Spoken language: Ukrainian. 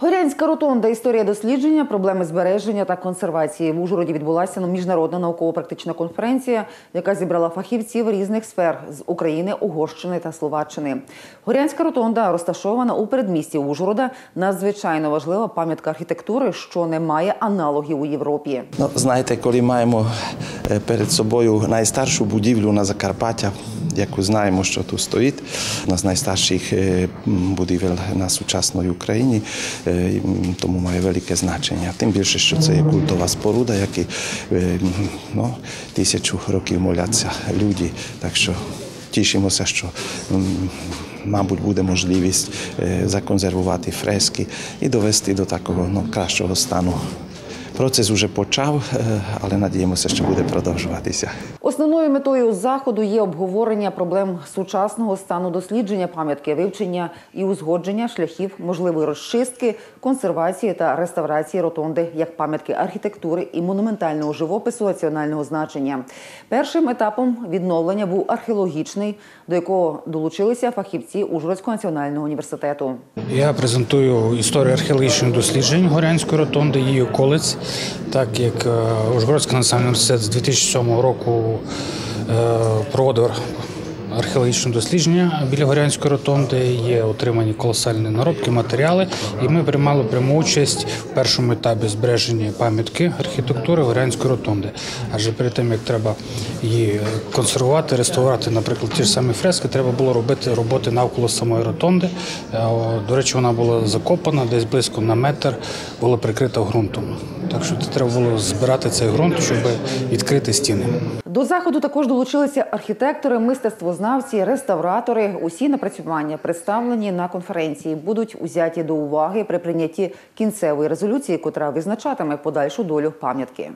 Горянська ротонда історія дослідження, проблеми збереження та консервації. В Ужгороді відбулася міжнародна науково-практична конференція, яка зібрала фахівців різних сфер з України, Угорщини та Словаччини. Горянська ротонда розташована у передмісті Ужгорода. Надзвичайно важлива пам'ятка архітектури, що не має аналогів у Європі. Ну, знаєте, коли маємо перед собою найстаршу будівлю на Закарпаття, яку знаємо, що тут стоїть, одна з найстарших е, будівель на сучасній Україні, е, тому має велике значення. Тим більше, що це є культова споруда, які е, ну, тисячу років моляться люди. Так що тішимося, що мабуть буде можливість е, законсервувати фрески і довести до такого ну, кращого стану. Процес вже почав, е, але надіємося, що буде продовжуватися. Основною метою заходу є обговорення проблем сучасного стану дослідження пам'ятки, вивчення і узгодження шляхів можливої розчистки, консервації та реставрації ротонди як пам'ятки архітектури і монументального живопису національного значення. Першим етапом відновлення був археологічний, до якого долучилися фахівці Ужгородського національного університету. Я презентую історію археологічних досліджень Горянської ротонди, її околиць, так як е, Ужгородський національний університет з 2007 року е, проводив археологічне дослідження біля Горянської ротонди, є отримані колосальні наробки, матеріали, і ми приймали пряму участь в першому етапі збереження пам'ятки архітектури Горянської ротонди. Адже перед тим як треба її консервувати, реставрувати, наприклад, ті ж самі фрески, треба було робити роботи навколо самої ротонди. Е, До речі, вона була закопана десь близько на метр, була прикрита ґрунтом. Так що треба було збирати цей ґрунт, щоб відкрити стіни. До заходу також долучилися архітектори, мистецтвознавці, реставратори. Усі напрацювання представлені на конференції будуть узяті до уваги при прийнятті кінцевої резолюції, котра визначатиме подальшу долю пам'ятки.